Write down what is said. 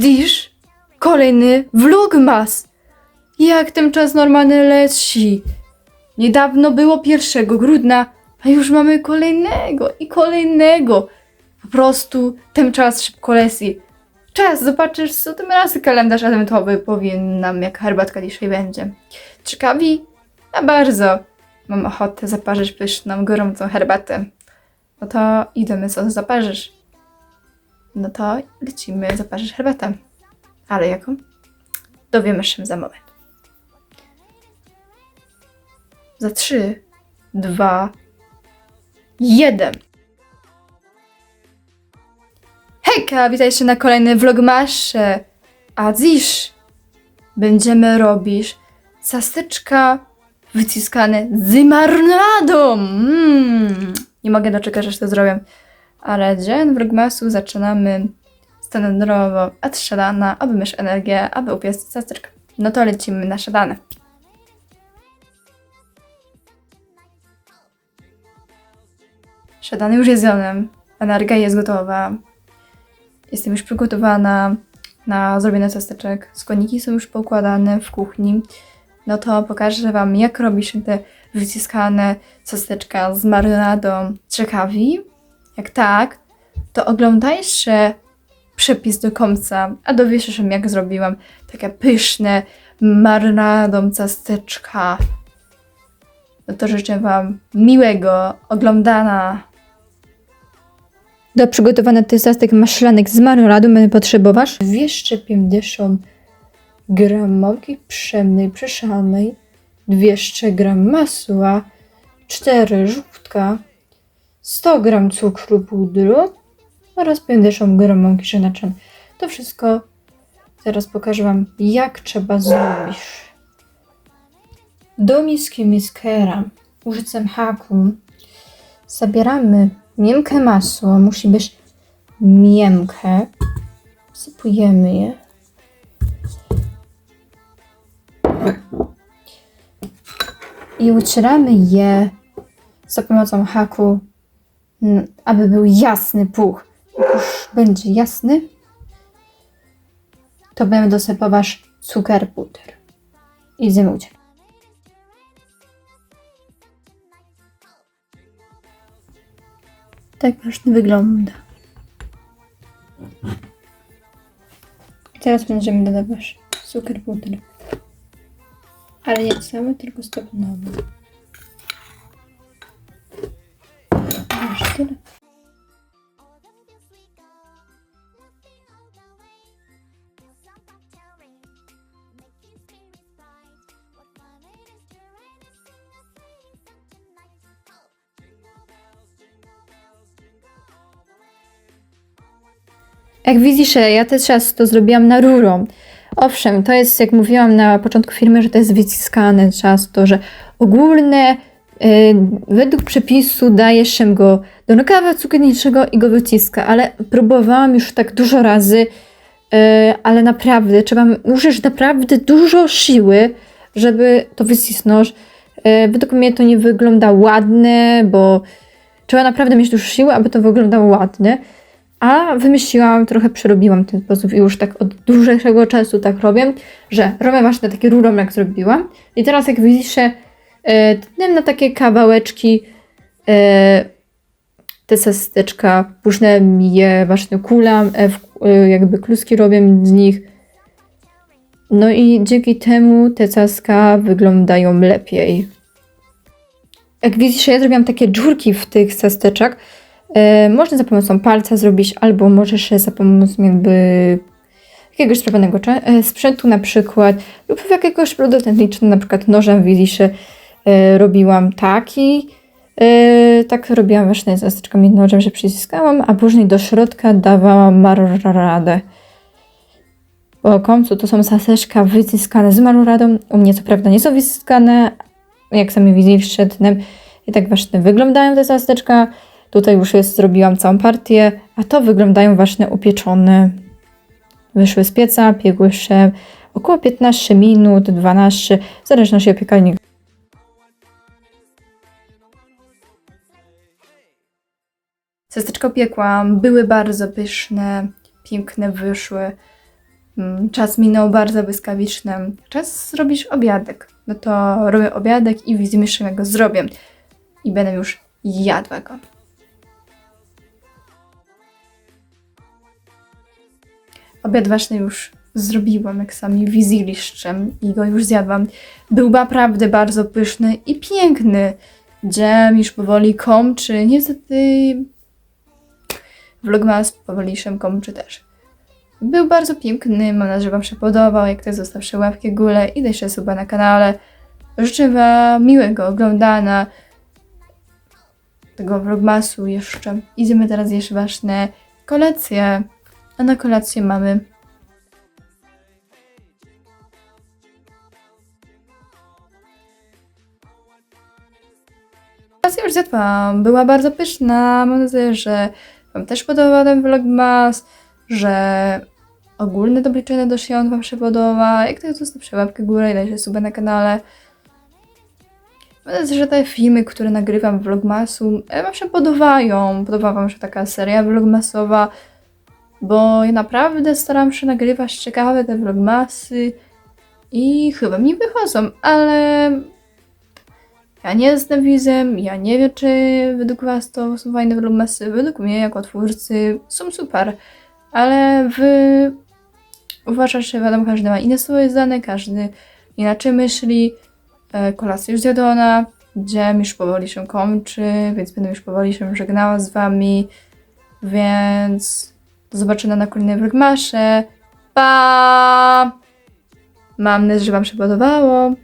Widzisz? Kolejny vlogmas. Jak ten czas normalny leci. Niedawno było 1 grudnia, a już mamy kolejnego i kolejnego. Po prostu ten czas szybko leci. Czas, zobaczysz, co tym razem kalendarz adwentowy powie nam, jak herbatka dzisiaj będzie. Ciekawi? A bardzo. Mam ochotę zaparzyć pyszną, gorącą herbatę. No to idziemy, co zaparzysz? No to lecimy, zaparzysz herbatę. Ale jaką? Dowiemy się za moment. Za trzy, dwa, jeden. Hejka, witajcie na kolejny vlogmasze. A dziś będziemy robić ciasteczka wyciskane z marmoladą. Mm. Nie mogę doczekać, aż to zrobię. Ale dzień vlogmasu zaczynamy standardowo od śniadana, aby mieć energię, aby upiec ciasteczka. No to lecimy na śniadanie. Śniadanie już jest zjadłem, energia jest gotowa. Jestem już przygotowana na zrobienie ciasteczek. Składniki są już poukładane w kuchni. No to pokażę Wam, jak robi się te wyciskane ciasteczka z marynadą. Ciekawi? Jak tak, to oglądajcie przepis do końca, a dowiesz się, jak zrobiłam takie pyszne marynadą ciasteczka. No to życzę Wam miłego oglądania. Do przygotowania tych ciastek maślanych z marmoladą będę potrzebować 250 gram mąki pszennej przeszanej, 200 gram masła, 4 żółtka, 100 gram cukru pudru oraz 50 gram mąki ziemniaczanej. To wszystko teraz pokażę Wam, jak trzeba zrobić. Do miski miskera użyciem haku zabieramy miękkie masło, musi być miękkie. Sypujemy je. I ucieramy je za pomocą haku, aby był jasny puch. Już będzie jasny, to będę dosypować cukier puder i zjemy Tak właśnie wygląda. Teraz będziemy dodawać cukier puder. Ale nie cały, tylko stopniowo. Tyle. Jak widzisz, ja też ciasto zrobiłam na rurą. Owszem, to jest, jak mówiłam na początku filmu, że to jest wyciskane ciasto, że ogólne według przepisu daje się go do rękawa cukierniczego i go wyciska, ale próbowałam już tak dużo razy, y, ale naprawdę trzeba użyć naprawdę dużo siły, żeby to wycisnąć. Y, według mnie to nie wygląda ładne, bo trzeba naprawdę mieć dużo siły, aby to wyglądało ładnie. A wymyśliłam, trochę przerobiłam ten sposób i już tak od dłuższego czasu tak robię, że robię właśnie rurą, jak zrobiłam. I teraz jak widzicie, tnę na takie kawałeczki e, te ciasteczka, puszczę je właśnie kulam, e, e, jakby kluski robię z nich. No i dzięki temu te ciastka wyglądają lepiej. Jak widzicie, ja zrobiłam takie dziurki w tych ciasteczek, E, można za pomocą palca zrobić, albo możesz za pomocą jakby jakiegoś sprawionego e, sprzętu na przykład, lub jakiegoś produktu technicznego, na przykład nożem widzisz, e, robiłam taki, e, tak robiłam właśnie z zasteczkami nożem, że przyciskałam, a później do środka dawałam marmoladę. Po końcu to są saseczka wyciskane z marmoladą, u mnie co prawda nie są wyciskane, jak sami widzieliście, tnem. i tak właśnie wyglądają te saseczka. Tutaj już jest, zrobiłam całą partię, a to wyglądają właśnie upieczone. Wyszły z pieca, piegły się około 15 minut, 12, w zależności od piekarnika. Ciasteczko piekłam, były bardzo pyszne, piękne wyszły. Mm, Czas minął bardzo błyskawiczny. Czas zrobić obiadek. No to robię obiadek i widzimy jeszcze jak go zrobię. I będę już jadła go. Obiad właśnie już zrobiłam, jak sami wiziliście i go już zjadłam. Był naprawdę bardzo pyszny i piękny. Dżem już powoli kończy. Niestety vlogmas powoli się kończy też. Był bardzo piękny, mam nadzieję, że Wam się podobał. Jak to zostawcie łapkę górę i dajcie suba na kanale. Życzę Wam miłego oglądania tego vlogmasu jeszcze. Idziemy teraz jeszcze właśnie kolację. A na kolację mamy Kolację już zjadłam. Była bardzo pyszna. Mam nadzieję, że Wam też podobał ten vlogmas, że ogólne dobliczenie do świąt Wam się podoba. Jak to zostawcie łapkę w górę i dajcie suba na kanale. Mam nadzieję, że te filmy, które nagrywam vlogmasu, e, Wam się podobają. Podoba Wam się taka seria vlogmasowa, bo ja naprawdę staram się nagrywać ciekawe te vlogmasy i chyba mi wychodzą, ale ja nie jestem widzem, ja nie wiem, czy według Was to są fajne vlogmasy. Według mnie, jako twórcy, są super, ale Wy uważacie, że wiadomo, każdy ma inne swoje zdanie, każdy inaczej myśli. E, Kolacja już zjadona, dżem już powoli się kończy, więc będę już powoli się żegnała z Wami, więc do zobaczenia na kolejnej vlogmasie. Pa! Mam nadzieję, że Wam się podobało.